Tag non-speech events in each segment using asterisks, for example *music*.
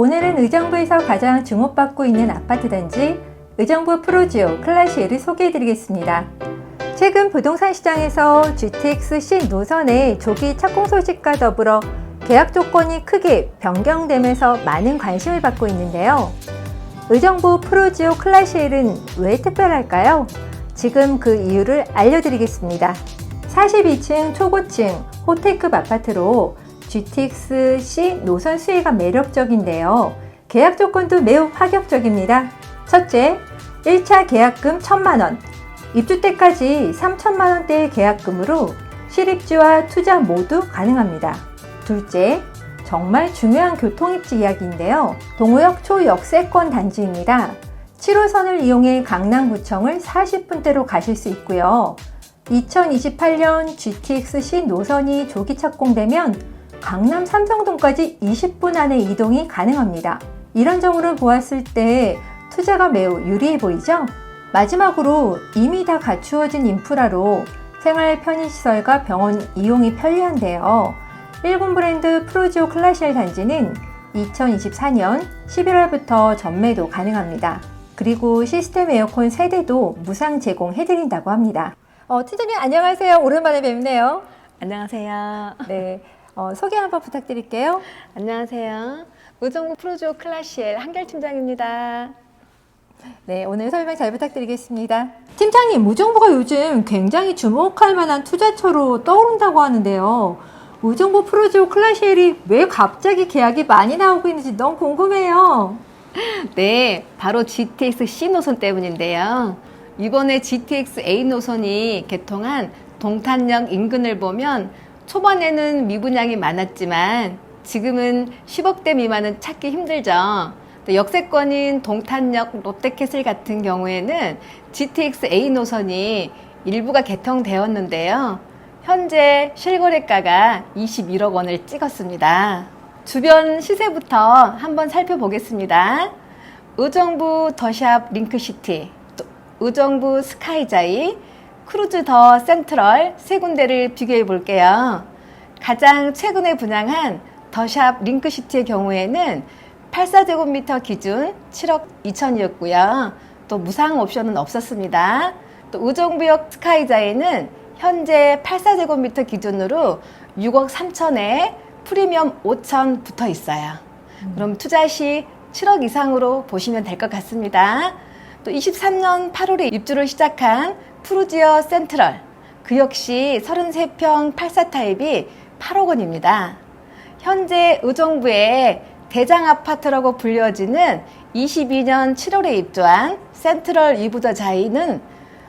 오늘은 의정부에서 가장 주목받고 있는 아파트 단지 의정부 프로지오 클라시엘을 소개해 드리겠습니다. 최근 부동산 시장에서 GTX C 노선의 조기 착공 소식과 더불어 계약 조건이 크게 변경되면서 많은 관심을 받고 있는데요. 의정부 프로지오 클라시엘은 왜 특별할까요? 지금 그 이유를 알려드리겠습니다. 42층 초고층 호텔급 아파트로 GTX C 노선 수혜가 매력적인데요. 계약 조건도 매우 파격적입니다. 첫째, 1차 계약금 1천만원, 입주 때까지 3천만 원대의 계약금으로 실입주와 투자 모두 가능합니다. 둘째, 정말 중요한 교통입지 이야기인데요. 동호역 초역세권 단지입니다. 7호선을 이용해 강남구청을 40분대로 가실 수 있고요. 2028년 GTX-C 노선이 조기 착공되면 강남 삼성동까지 20분 안에 이동이 가능합니다. 이런 점으로 보았을 때 투자가 매우 유리해 보이죠? 마지막으로 이미 다 갖추어진 인프라로 생활 편의시설과 병원 이용이 편리한데요. 일본 브랜드 프로지오 클라시엘 단지는 2024년 11월부터 전매도 가능합니다. 그리고 시스템 에어컨 세대도 무상 제공해드린다고 합니다. 어, 팀장님 안녕하세요. 오랜만에 뵙네요. 안녕하세요. 네, 어, 소개 한번 부탁드릴게요. 안녕하세요. 의정부 프로조 클라시엘 한결 팀장입니다. 네, 오늘 설명 잘 부탁드리겠습니다. 팀장님, 무정부가 요즘 굉장히 주목할 만한 투자처로 떠오른다고 하는데요. 무정부 프로지오 클라시엘이 왜 갑자기 계약이 많이 나오고 있는지 너무 궁금해요. 네, 바로 GTX C 노선 때문인데요. 이번에 GTX A 노선이 개통한 동탄역 인근을 보면 초반에는 미분양이 많았지만 지금은 10억대 미만은 찾기 힘들죠. 또 역세권인 동탄역 롯데캐슬 같은 경우에는 GTX A 노선이 일부가 개통되었는데요. 현재 실거래가가 21억 원을 찍었습니다. 주변 시세부터 한번 살펴보겠습니다. 의정부 더샵 링크시티, 또 의정부 스카이자이, 크루즈 더 센트럴 세 군데를 비교해 볼게요. 가장 최근에 분양한 더샵 링크시티의 경우에는 84제곱미터 기준 7억 2천이었고요. 또 무상 옵션은 없었습니다. 또 의정부역 스카이자에는 현재 84제곱미터 기준으로 6억 3천에 프리미엄 5천 붙어 있어요. 그럼 투자 시 7억 이상으로 보시면 될 것 같습니다. 또 23년 8월에 입주를 시작한 프루지어 센트럴. 그 역시 33평 84 타입이 8억 원입니다. 현재 의정부의 대장 아파트라고 불려지는 22년 7월에 입주한 센트럴 이부더 자이는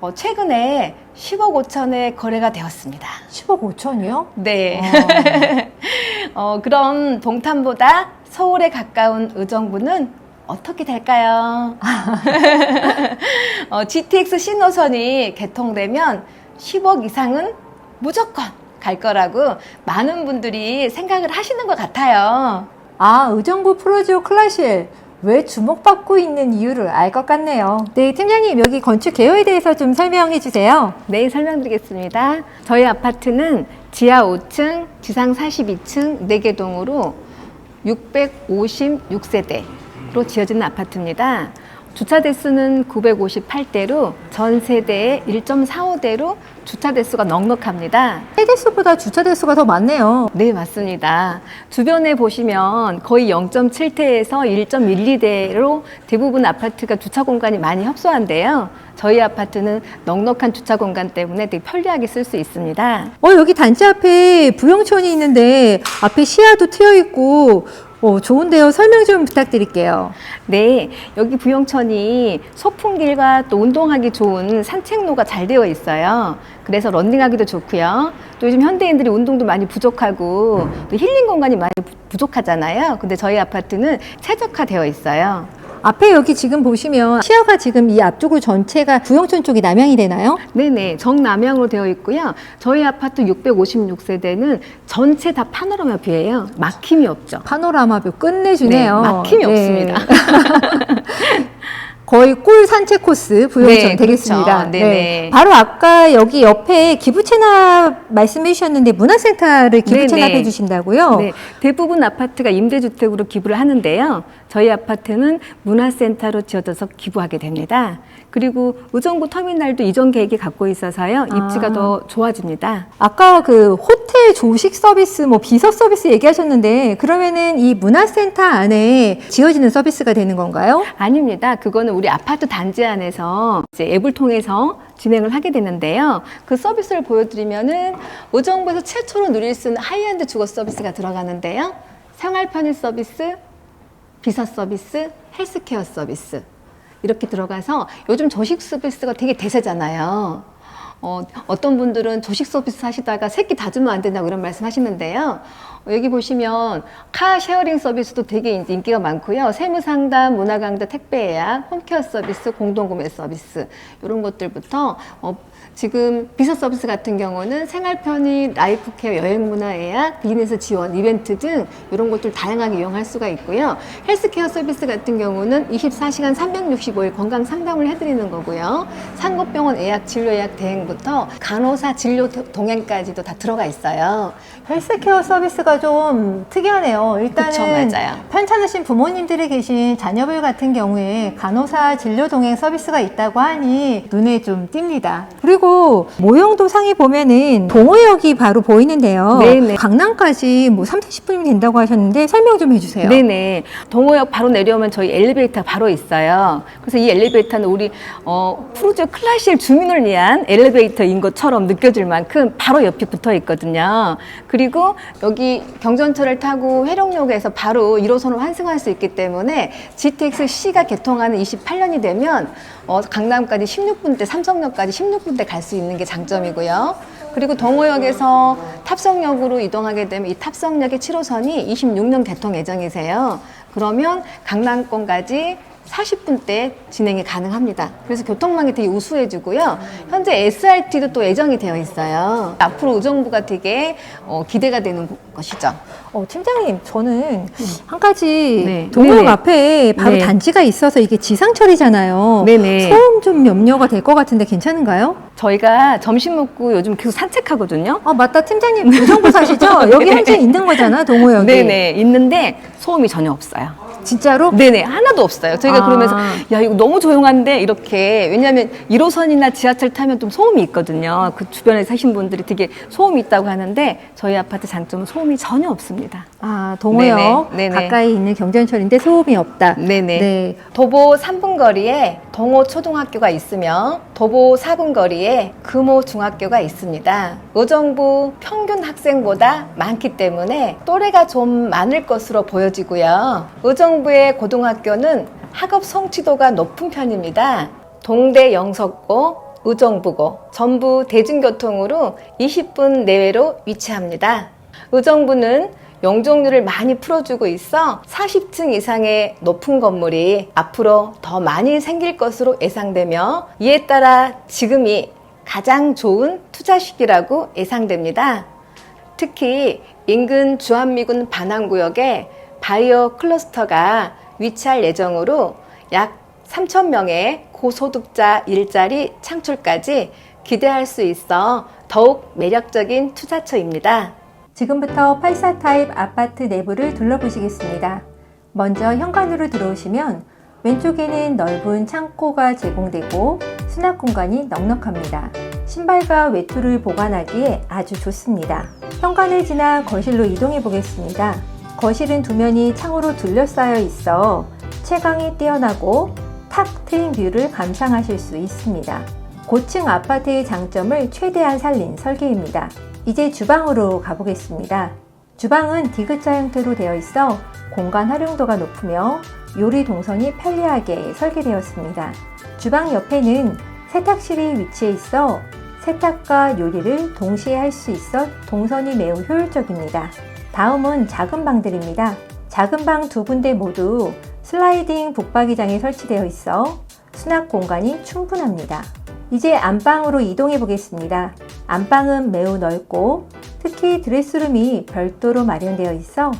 어, 최근에 10억 5천에 거래가 되었습니다. 10억 5천이요? 네. *laughs* 어, 그럼 동탄보다 서울에 가까운 의정부는 어떻게 될까요? *laughs* 어, GTX 신호선이 개통되면 10억 이상은 무조건 갈 거라고 많은 분들이 생각을 하시는 것 같아요. 아, 의정부 프로지오 클라시엘. 왜 주목받고 있는 이유를 알 것 같네요. 네, 팀장님, 여기 건축 개요에 대해서 좀 설명해 주세요. 네, 설명드리겠습니다. 저희 아파트는 지하 5층, 지상 42층 4개 동으로 656세대 로 지어진 아파트입니다. 주차 대수는 958대로 전 세대의 1.45대로 주차 대수가 넉넉합니다. 세대 수보다 주차 대수가 더 많네요. 네, 맞습니다. 주변에 보시면 거의 0.7대에서 1.12대로 대부분 아파트가 주차 공간이 많이 협소한데요. 저희 아파트는 넉넉한 주차 공간 때문에 되게 편리하게 쓸 수 있습니다. 어, 여기 단지 앞에 부영촌이 있는데 앞에 시야도 트여 있고 어, 좋은데요. 설명 좀 부탁드릴게요. 네, 여기 부영천이 소풍길과 또 운동하기 좋은 산책로가 잘 되어 있어요. 그래서 런닝하기도 좋고요. 또 요즘 현대인들이 운동도 많이 부족하고 또 힐링 공간이 많이 부- 부족하잖아요. 근데 저희 아파트는 최적화되어 있어요. 앞에 여기 지금 보시면 시야가 지금 이 앞쪽으로 전체가 부영촌 쪽이 남향이 되나요? 네네, 정남향으로 되어 있고요. 저희 아파트 656세대는 전체 다 파노라마 뷰예요. 막힘이 없죠. 파노라마 뷰 끝내주네요. 네, 막힘이 없습니다. *laughs* 거의 꿀 산책 코스 부용천 네, 되겠습니다. 그렇죠. 네네. 바로 아까 여기 옆에 기부 체납 말씀해 주셨는데 문화센터를 기부 네네. 체납해 주신다고요? 네, 대부분 아파트가 임대주택으로 기부를 하는데요. 저희 아파트는 문화센터로 지어져서 기부하게 됩니다. 그리고 의정부 터미널도 이전 계획이 갖고 있어서요. 입지가 아. 더 좋아집니다. 아까 그 호텔 조식 서비스, 뭐 비서 서비스 얘기하셨는데 그러면은 이 문화센터 안에 지어지는 서비스가 되는 건가요? 아닙니다. 그거는 우리 아파트 단지 안에서 이제 앱을 통해서 진행을 하게 되는데요. 그 서비스를 보여드리면은 의정부에서 최초로 누릴 수 있는 하이엔드 주거 서비스가 들어가는데요. 생활 편의 서비스, 비서 서비스, 헬스케어 서비스 이렇게 들어가서 요즘 조식 서비스가 되게 대세잖아요. 어, 어떤 분들은 조식 서비스 하시다가 새끼 다 주면 안 된다고 이런 말씀 하시는데요. 어, 여기 보시면 카 쉐어링 서비스도 되게 인기가 많고요. 세무 상담, 문화 강좌, 택배 예약, 홈케어 서비스, 공동 구매 서비스 이런 것들부터 어, 지금 비서 서비스 같은 경우는 생활 편의, 라이프 케어, 여행 문화 예약, 비즈니스 지원, 이벤트 등 이런 것들 다양하게 이용할 수가 있고요. 헬스케어 서비스 같은 경우는 24시간 365일 건강 상담을 해드리는 거고요. 상급병원 예약, 진료 예약 대행부터 간호사 진료 동행까지도 다 들어가 있어요. 헬스케어 서비스가 좀 특이하네요. 일단은 그쵸, 맞아요. 편찮으신 부모님들이 계신 자녀들 같은 경우에 간호사 진료 동행 서비스가 있다고 하니 눈에 좀 띕니다. 그리고 모형도 상에 보면은 동호역이 바로 보이는데요. 네네. 강남까지 뭐 3, 40분이면 된다고 하셨는데 설명 좀 해주세요. 네네. 동호역 바로 내려오면 저희 엘리베이터 바로 있어요. 그래서 이 엘리베이터는 우리 어, 프로조 클라시엘 주민을 위한 엘리베이터인 것처럼 느껴질 만큼 바로 옆에 붙어 있거든요. 그리고 여기 경전철을 타고 회룡역에서 바로 1호선을 환승할 수 있기 때문에 GTX C가 개통하는 28년이 되면 어, 강남까지 16분대, 삼성역까지 16분대 갈 수 있는 게 장점이고요. 그리고 동호역에서 탑성역으로 이동하게 되면 이 탑성역의 7호선이 26년 개통 예정이세요. 그러면 강남권까지 40분 대 진행이 가능합니다. 그래서 교통망이 되게 우수해지고요. 현재 SRT도 또 예정이 되어 있어요. 앞으로 의정부가 되게 어, 기대가 되는 것이죠. 어, 팀장님, 저는 한 가지 네. 동호역 네네. 앞에 바로 네. 단지가 있어서 이게 지상철이잖아요. 네네. 소음 좀 염려가 될 것 같은데 괜찮은가요? 저희가 점심 먹고 요즘 계속 산책하거든요. 아 맞다 팀장님 의정부 사시죠? *laughs* 여기. 현재 있는 거잖아 동호역이. 네네. 있는데 소음이 전혀 없어요. 진짜로? 네네 하나도 없어요. 저희가 아. 그러면서 야 이거 너무 조용한데 이렇게 왜냐하면 1호선이나 지하철 타면 좀 소음이 있거든요. 그 주변에 사신 분들이 되게 소음이 있다고 하는데 저희 아파트 장점은 소음이 전혀 없습니다. 아 동호역 네네. 네네. 가까이 있는 경전철인데 소음이 없다. 네네. 네. 도보 3분 거리에 동호 초등학교가 있으며 도보 4분 거리에 금호 중학교가 있습니다. 의정부 평균 학생보다 많기 때문에 또래가 좀 많을 것으로 보여지고요. 의정부의 고등학교는 학업 성취도가 높은 편입니다. 동대 영석고, 의정부고 전부 대중교통으로 20분 내외로 위치합니다. 의정부는 용적률을 많이 풀어주고 있어 40층 이상의 높은 건물이 앞으로 더 많이 생길 것으로 예상되며 이에 따라 지금이 가장 좋은 투자 시기라고 예상됩니다. 특히 인근 주한미군 반항구역에 바이오 클러스터가 위치할 예정으로 약 3천 명의 고소득자 일자리 창출까지 기대할 수 있어 더욱 매력적인 투자처입니다. 지금부터 84 타입 아파트 내부를 둘러보시겠습니다. 먼저 현관으로 들어오시면 왼쪽에는 넓은 창고가 제공되고 수납 공간이 넉넉합니다. 신발과 외투를 보관하기에 아주 좋습니다. 현관을 지나 거실로 이동해 보겠습니다. 거실은 두 면이 창으로 둘러싸여 있어 채광이 뛰어나고 탁 트인 뷰를 감상하실 수 있습니다. 고층 아파트의 장점을 최대한 살린 설계입니다. 이제 주방으로 가보겠습니다. 주방은 디귿자 형태로 되어 있어 공간 활용도가 높으며 요리 동선이 편리하게 설계되었습니다. 주방 옆에는 세탁실이 위치해 있어 세탁과 요리를 동시에 할 수 있어 동선이 매우 효율적입니다. 다음은 작은 방들입니다. 작은 방 두 군데 모두 슬라이딩 북박이장이 설치되어 있어 수납 공간이 충분합니다. 이제 안방으로 이동해 보겠습니다. 안방은 매우 넓고 특히 드레스룸이 별도로 마련되어 있어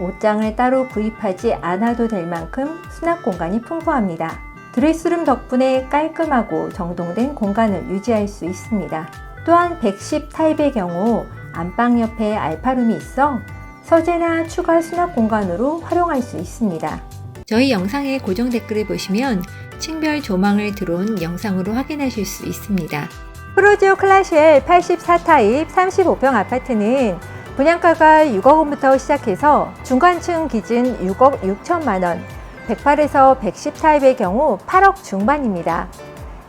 옷장을 따로 구입하지 않아도 될 만큼 수납 공간이 풍부합니다. 드레스룸 덕분에 깔끔하고 정돈된 공간을 유지할 수 있습니다. 또한 110 타입의 경우 안방 옆에 알파룸이 있어 서재나 추가 수납 공간으로 활용할 수 있습니다. 저희 영상의 고정 댓글을 보시면 층별 조망을 들어온 영상으로 확인하실 수 있습니다. 프로지오 클라시엘 84 타입 35평 아파트는 분양가가 6억 원부터 시작해서 중간층 기준 6억 6천만 원, 108에서 110 타입의 경우 8억 중반입니다.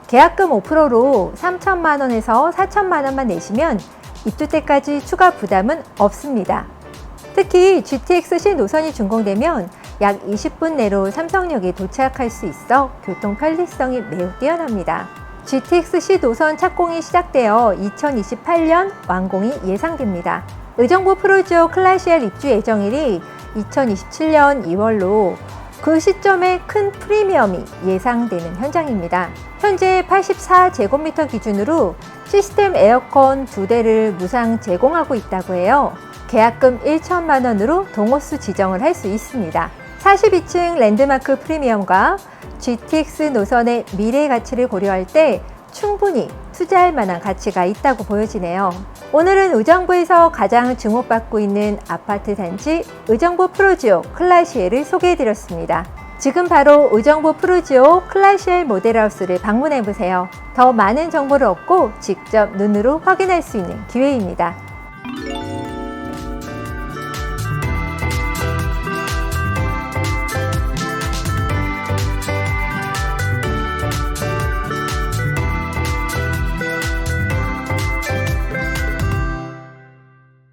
계약금 5%로 3천만 원에서 4천만 원만 내시면 입주 때까지 추가 부담은 없습니다. 특히 GTX-C 노선이 준공되면 약 20분 내로 삼성역에 도착할 수 있어 교통 편리성이 매우 뛰어납니다. GTX-C 노선 착공이 시작되어 2028년 완공이 예상됩니다. 의정부 프로지오 클라시엘 입주 예정일이 2027년 2월로 그 시점에 큰 프리미엄이 예상되는 현장입니다. 현재 84제곱미터 기준으로 시스템 에어컨 두 대를 무상 제공하고 있다고 해요. 계약금 1천만 원으로 동호수 지정을 할 수 있습니다. 42층 랜드마크 프리미엄과 GTX 노선의 미래 가치를 고려할 때 충분히 투자할 만한 가치가 있다고 보여지네요. 오늘은 의정부에서 가장 주목받고 있는 아파트 단지 의정부 프로지오 클라시엘을 소개해드렸습니다. 지금 바로 의정부 프로지오 클라시엘 모델하우스를 방문해 보세요. 더 많은 정보를 얻고 직접 눈으로 확인할 수 있는 기회입니다.